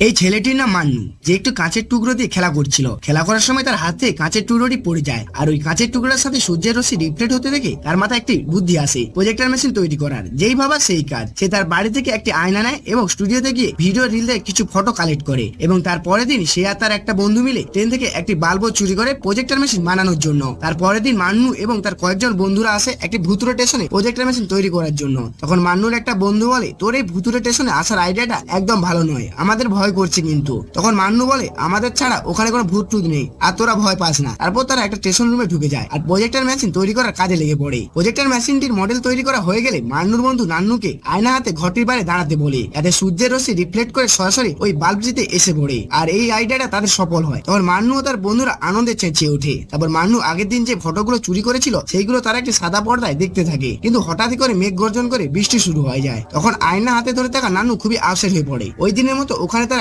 এই ছেলেটির নাম মান্নু। যে একটু কাঁচের টুকরো দিয়ে খেলা করছিল। খেলা করার সময় তার হাতে কাঁচের টুকরোটি পড়ে যায়। আর ওই কাঁচের টুকরোর সাথে সূর্যের রশ্মি রিফ্লেক্ট হতে দেখে তার মাথায় একটি বুদ্ধি আসে প্রজেক্টর মেশিন তৈরি করার। যেই ভাবা সেই কাজ। সে তার বাড়ি থেকে একটি আয়না নেয় এবং স্টুডিওতে গিয়ে ভিডিও রিল দিয়ে কিছু ফটো কালেক্ট করে। এবং তার পরের দিন সে আর তার একটা বন্ধু মিলে ট্রেন থেকে একটি বাল্ব চুরি করে প্রজেক্টর মেশিন বানানোর জন্য। তার পরের দিন মান্নু এবং তার কয়েকজন বন্ধুরা আসে একটি ভুতুরে স্টেশনে প্রজেক্টর মেশিন তৈরি করার জন্য। তখন মান্নুর একটা বন্ধু বলে, তোর এই ভুতুরে স্টেশনে আসার আইডিয়াটা একদম ভালো নয়। আমাদের ভয় করছে কিন্তু। তখন মান্নু বলে, আমাদের ছাড়া ওখানে কোনো ভূত টুত নেই, আর তোরা ভয় পাস না। তারপর তারা একটা স্টেশন রুমে ঢুকে যায়, আর প্রজেক্টর মেশিন তৈরি করার কাজে লেগে পড়ে। প্রজেক্টর মেশিনটির মডেল তৈরি করা হয়ে গেলে মান্নুর বন্ধু নান্নুকে আয়না হাতে ঘরটির বাইরে দাঁড়াতে বলে, যাতে সূর্যের রশ্মি রিফ্লেক্ট করে সরাসরি ওই বাল্বটিতে এসে পড়ে, আর এই আইডিয়াটা তাদের সফল হয়। তখন মান্নু ও তার বন্ধুরা আনন্দে চেঁচিয়ে ওঠে। তারপর মান্নু আগের দিন যে ফটোগুলো চুরি করেছিল, সেইগুলো তারা একটি সাদা পর্দায় দেখতে থাকে। কিন্তু হঠাৎই করে মেঘ গর্জন করে বৃষ্টি শুরু হয়ে যায়। তখন আয়না হাতে ধরে থাকা নান্নু খুবই আপসেট হয়ে পড়ে। ওই দিনের মতো ওখানে তারা